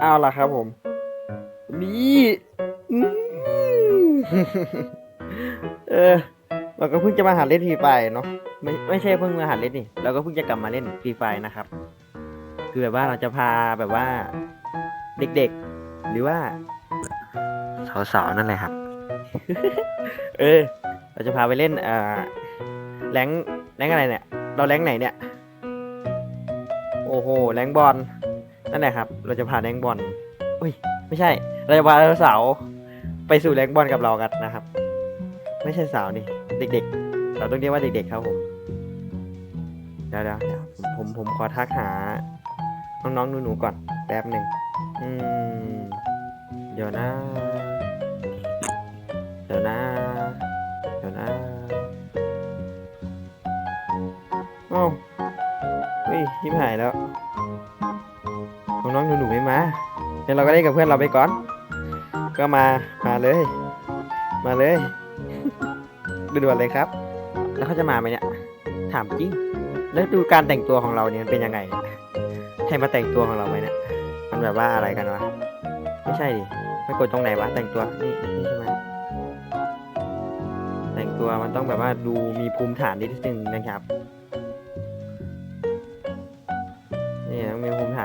เอาล่ะครับผม นี่อืมเออเราก็เพิ่งจะมาหาเล่นฟรีไฟเนาะไม่ไม่ใช่เพิ่งมาหาเล่นนี่เราก็เพิ่งจะกลับมาเล่นฟรีไฟนะครับ คือแบบว่าเราจะพาแบบว่า เด็กๆ หรือว่า สาวๆนั่นแหละครับ เออ เราจะพาไปเล่นเอ่อแรงแรงอะไรเนี่ย เราแรงไหนเนี่ย โอ้โหแรงบอล นั่นแหละครับ เราจะพาแรงบอลอุ้ย ไม่ใช่ เราจะพาสาวไปสู่แรงบอลกับเรากันนะครับ ไม่ใช่สาวนี่เด็ก ๆ เราต้องเรียกว่าเด็ก ๆ ครับผมเดี๋ยวเดี๋ยวผมผมผมขอทักหาน้องๆหนูๆก่อนแป๊บหนึ่งอืมเดี๋ยวนะเดี๋ยวนะเดี๋ยวนะโอ้าเฮ้ยหายแล้ว น้องหนูๆไม่มาเดี๋ยวเราก็เล่นกับเพื่อนเราไปก่อน ก็มา มาเลย มาเลยด่วนๆเลยครับ แล้วเขาจะมาไหมเนี่ย ถามจริง แล้วดูการแต่งตัวของเราเนี่ยมันเป็นยังไงเนี่ยใช่มาแต่งตัวของเราไหมเนี่ย มันแบบว่าอะไรกันวะ ไม่ใช่ดิไม่กดตรงไหนวะ แต่งตัว นี่นี่ใช่ไหมแต่งตัวมันต้องแบบว่าดูมีภูมิฐานนิดนึงนะครับ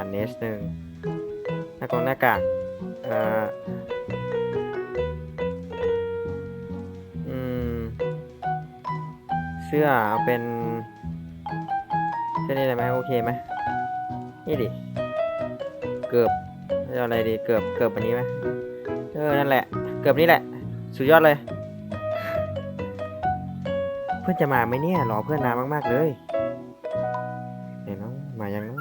ต้านนิดนึงหน้ากากหน้ากากเอ่ออืมเสื้อเอาเป็นเสื้อนี่ได้ไหมโอเคไหมนี่ดิ เกือบเอาอะไรดี เกือบเกือบอันนี้ไหมเออ นั่นแหละ เกือบนี้แหละ สุดยอดเลย เพื่อนจะมาไหมเนี่ย รอเพื่อนนานมาก ๆ เลยเดี๋ยน้องมายังน้อง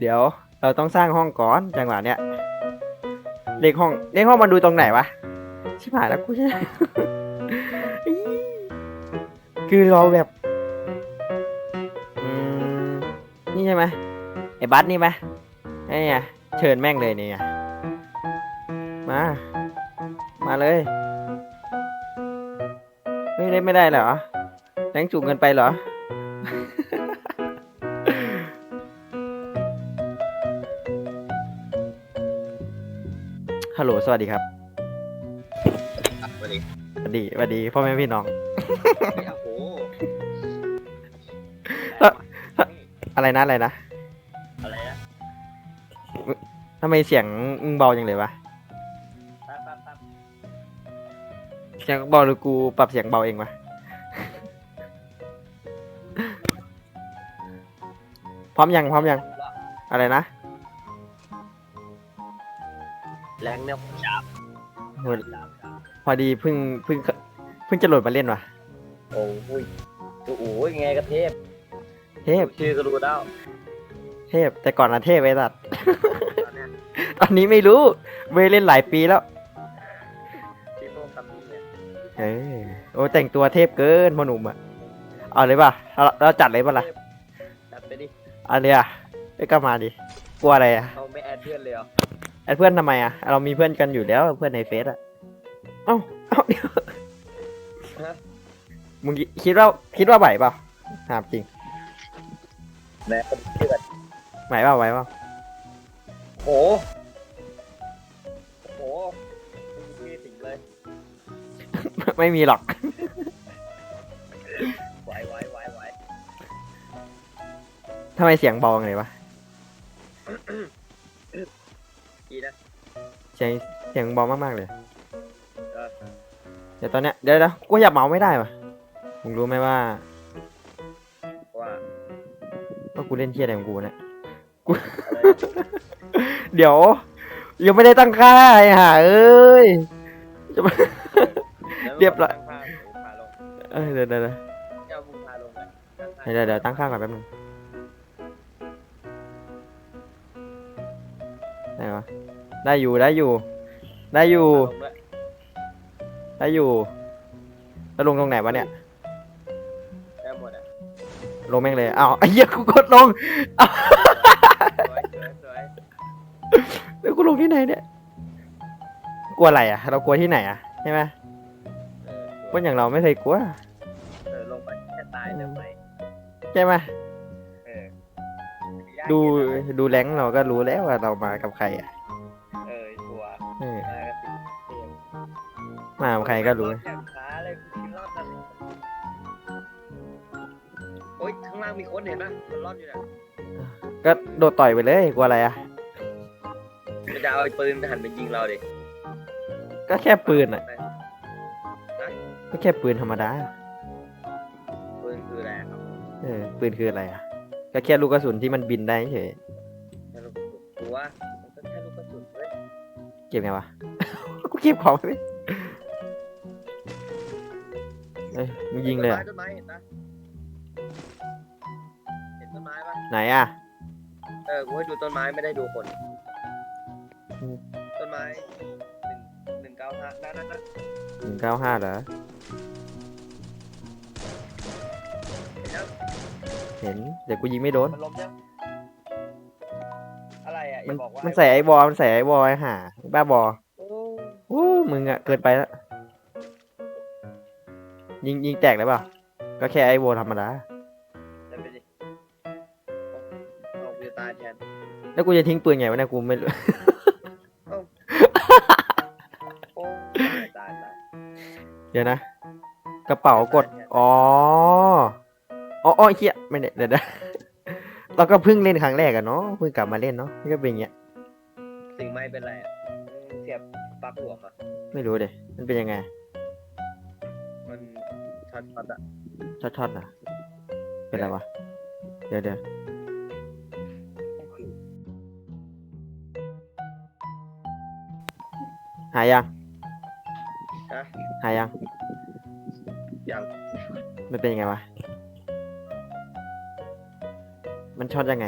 เดี๋ยวเราต้องสร้างห้องก่อนจังหวะเนี้ยเลขห้องเลขห้องมันดูตรงไหนวะชิบหายแล้วกูใช่คือเราแบบนี่ใช่ไหมไอ้บัสนี่ไหมไอ้เนี่ยเชิญแม่งเลยเนี่ยมา มาเลยไม่ได้ไม่ได้เหรอแรงจูงเงินไปเหรอ ฮัลโหล สวัสดีครับ สวัสดีสวัสดีสวัสดี พ่อแม่พี่น้อง โอ้โหเอ่ออะไรนะ อะไรนะ อะไรนะทำไมเสียงมึงเบาจังเลยวะ แป๊บแป๊บแป๊บเสียงเบาหรือกูปรับเสียงเบาเองวะ พร้อมยัง พร้อมยัง อะไรนะ แรงเนี่ยชาบโหพอดีเพิ่งเพิ่งเพิ่งจะโหลดมาเล่นว่ะ โอ้ยโอ้โหยังไงก็เทพเทพชื่อก็รู้แล้วเทพแต่ก่อนนะเทพไอ้สัตว์ตอนเนี้ยตอนนี้ไม่รู้ไม่ได้เล่นหลายปีแล้วที่พวกทำนี่เนี่ยเออโอ้แต่งตัวเทพเกินพ่อหนุ่มอะเอาเลยป่ะเราเราจัดเลยป่ะล่ะจัดไปดิเอาเลยอะไปก็มาดิกลัวอะไรอะเขาไม่แอดเพื่อนเลยเหรอ ไอ้เพื่อนทำไมอะ เรามีเพื่อนกันอยู่แล้วเพื่อนในเฟซอะ เอ้าเอ้าเดี๋ยวฮะ มึงคิดว่าคิดว่าไหวเปล่าถามจริงแม่คนชื่อกันไหวเปล่าไหวเปล่าโอ้โหโอ้โหไม่มีสิ่งเลยไม่มีหรอก ไหวไหวไหวไหวทำไมเสียงเบาจังเลยวะ เสียงเสียงเบามากๆเลยเออเดี๋ยวตอนเนี้ยเดี๋ยวเดี๋ยวกูอยากเมาไม่ได้ว่ะมึงรู้ไหมว่าว่าว่ากูเล่นเที่ยอะไรของกูเนี่ยกูอะไรเดี๋ยว ยังไม่ได้ตั้งค่าไอ้ห่าเอ้ยจะมา เรียบร้อย ตั้งค่าผมพาลงเออเดี๋ยวเดี๋ยวเดี๋ยวเจ้าบุญพาลงเลยตั้งค่าเดี๋ยวเดี๋ยวตั้งค่าก่อนแป๊บนึงได้ปะ ได้อยู่ได้อยู่ ได้อยู่ลงด้วยได้อยู่ แล้วลงตรงไหนวะเนี่ยได้หมดอะลงแม่งเลยอ้าวไอ้เหี้ยกูกดลงสวยสวยสวยแล้วกูลงที่ไหนเนี่ยกลัวอะไรอะ เรากลัวที่ไหนอะใช่ไหมเออสควยนอย่างเราไม่เคยกลัวเออลงไปแค่ตายเดี๋ยวไปใช่ไหมเออดูดูแรงค์เราก็รู้แล้วว่าเรามากับใครอะ มาใครก็รู้รอดอย่างช้าเลยคิดรอดทันโอ๊ยข้างล่างมีคนเห็นปะมันรอดอยู่นะก็โดดต่อยไปเลยกลัวอะไรอะ มันจะเอาไอ้ปืนหันไปยิงเราดิก็แค่ปืนอะ ก็แค่ปืนธรรมดา ปืนคืออะไรอะครับเออ ปืนคืออะไรอะ ก็แค่ลูกกระสุนที่มันบินได้เฉยแค่ลูกกระสุนกูว่ามันก็แค่ลูกกระสุนเว้ยเก็บไงวะ กูเก็บของไป เอ้ยมึงยิงเลยเหรอะต้นไม้ต้นไม้เห็นปะเห็นต้นไม้ปะไหนอะ เออกูให้ดูต้นไม้ไม่ได้ดูคน อืม ต้นไม้หนึ่งหนึ่งเก้าห้านั่นนั่นนั่นหนึ่งเก้าห้าเหรอ เห็นยังเห็น เดี๋ยวกูยิงไม่โดน มันล้มยังอะไรอะอมันย่าบอกว่ามันใส่ไอ้บอลมันใส่ไอ้บอลไอ้ห่าบ้าบอโอ้โอ้มึงอะเกินไปแล้ว ยิงยิงแตกเลยเปล่าก็แค่ไอ้บอลธรรมดาจะไปดิเอากูจะตายแทนแล้วกูจะทิ้งปืนไงวะเนี่ยกูไม่รู้ โอ้ตายตายตายเดี๋ยวนะ กระเป๋ากด อ๋อ อ๋ออ๋อไอ้เหี้ยไม่ได้เดี๋ยวนะเราก็เพิ่งเล่นครั้งแรกอะเนาะเพิ่งกลับมาเล่นเนาะมันก็เป็นอย่างเงี้ยสิ่งไม่เป็นไรอะมึงเสียบปลั๊กหลวมอะไม่รู้เดยมันเป็นยังไงมัน ช็อตช็อตอะช็อตช็อตๆอะเป็นอะไรวะ เดี๋ยวเดี๋ยวหายยังฮะหายยัง ยังมันเป็นยังไงวะ มันช็อตยังไง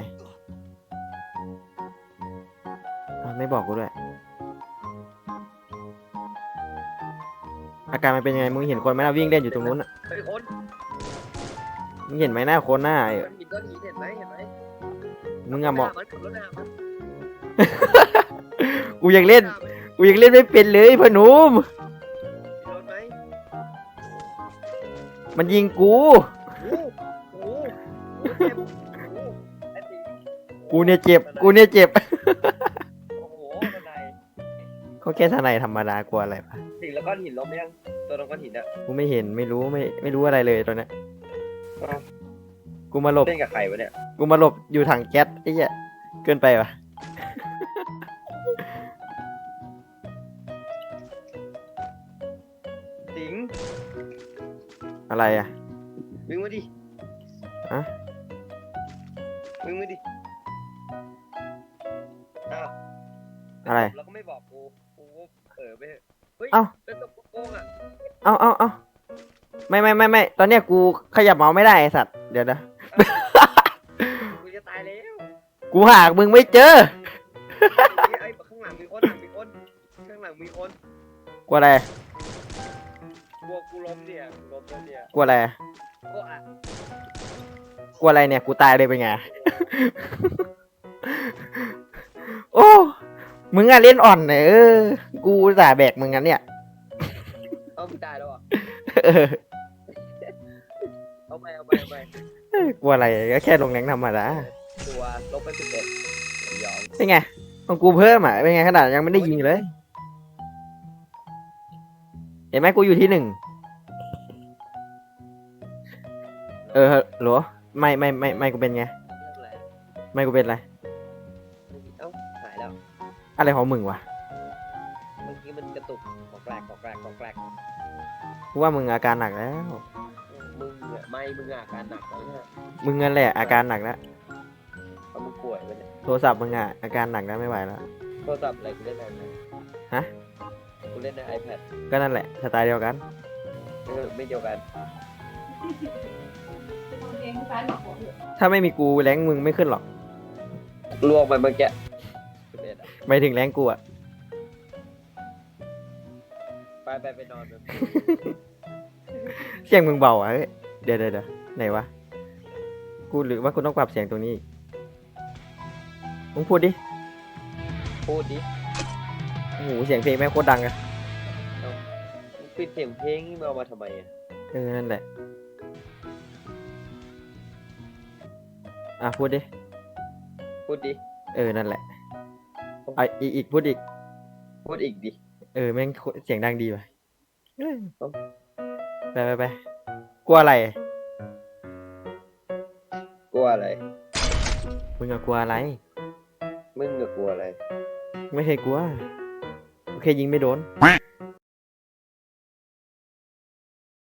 อ้าวไม่บอกกูด้วย อาการมันเป็นยังไงมึงเห็นคนไหมล่ะวิ่งเล่นอยู่ตรงนู้นอะเฮ้ยคนมึงเห็นไหมหน้าคนหน้าไอ้มันหินก้อนหินเห็นไหมเห็นไหมมึงอะเหมาะมันขับรถหน้ามันกูยังเล่นกูยังเล่นไม่เป็นเลยพ่อหนุ่มมีรถไหมมันยิงกูโอ้โหโอ้โหเจ็บโอ้โหไอ้ตีกูเนี่ยเจ็บกูเนี่ยเจ็บโอ้โหบันไดก็แค่ทนายธรรมดากลัวอะไรปะ สิ่งแล้วก้อนหินล้มยังตัวตรงก้อนหินอะกูไม่เห็นไม่รู้ไม่ไม่รู้อะไรเลยตอนเนี้ยอ้าว กูมาหลบเล่นกับใครวะเนี่ยกูมาหลบอยู่ถังแก๊สไอ้เหี้ยเกินไปปะสิงอะไรอะ วิ่งมาดิอะ วิ่งมาดิอ้าวอะไร แล้วก็ไม่บอกกูกูเออไปเถอะเฮ้ยเอ้าเป็นตัวโกงอะเอาเอาเอาไม่ไม่ไม่ไม่ตอนเนี้ยกูขยับเมาส์ไม่ได้ไอสัตว์ เดี๋ยวนะ กูจะตายแล้วกูหามึงไม่เจอไอ้ข้างหลังมีคนข้างหลังมีคนข้างหลังมีคนกลัวอะไร กลัวกูล้มเนี่ยกูล้มแล้วเนี่ยกลัวอะไรกลัวอะกลัวอะไรเนี่ย กูตายเลยเป็นไงโอ้ มึงอะเล่นอ่อนเนี่ยเออ กูอุตส่าห์แบกมึงกันเนี่ยเอาไม่ตายแล้วอะเออเอาไปเอาไปเอาไปกลัวอะไรก็แค่ลงแรงธรรมดาตัวลบไปสิบเอ็ดยอมเป็นไงของกูเพิ่มอะเป็นไงขนาดยังไม่ได้ยิงเลย เห็นไหมกูอยู่ที่หนึ่งเออเหรอไม่ไม่ไม่ไม่กูเป็นไง เรื่องอะไรไม่กูเป็นอะไร อะไรของมึงวะเมื่อกี้มันกระตุกของแกลกของแกลกของแกลกกูว่ามึงอาการหนักแล้ว มึงอะไม่มึงอะอาการหนักแล้วเนี่ยมึงนั่นแหละอาการหนักแล้วเพราะมึงป่วยไปเนี่ยโทรศัพท์มึงอะอาการหนักแล้วไม่ไหวแล้ว โทรศัพท์อะไรกูเล่นใน iPad ฮะ กูเล่นใน iPad ก็นั่นแหละสไตล์เดียวกัน เออไม่เดียวกันถ้าไม่มีกูแรงมึงไม่ขึ้นหรอก ลวกไปเมื่อกี้สิบเอ็ดอะ ไม่ถึงแรงกูอะไปไปไปนอนไปเสียงมึงเบาอะเฮ้ยเดี๋ยวเดี๋ยวเดี๋ยวไหนวะ กูหรือว่ากูต้องปรับเสียงตรงนี้อีกมึงพูดดิ พูดดิโอ้โหเสียงเพลงแม่งโคตรดังอะมึงปิดเสียงเพลงนี่มาเอามาทำไมอะเออ นั่นแหละ อะพูดดิ พูดดิ เออ นั่นแหละ อะอีกอีกพูดอีก พูดอีกดิ เออแม่งโคเสียงดังดีว่ะเอ้ยไปไปไปกลัวอะไร กลัวอะไร มึงอะกลัวอะไร มึงก็กลัวอะไร ไม่เคยกลัว โอเคยิงไม่โดน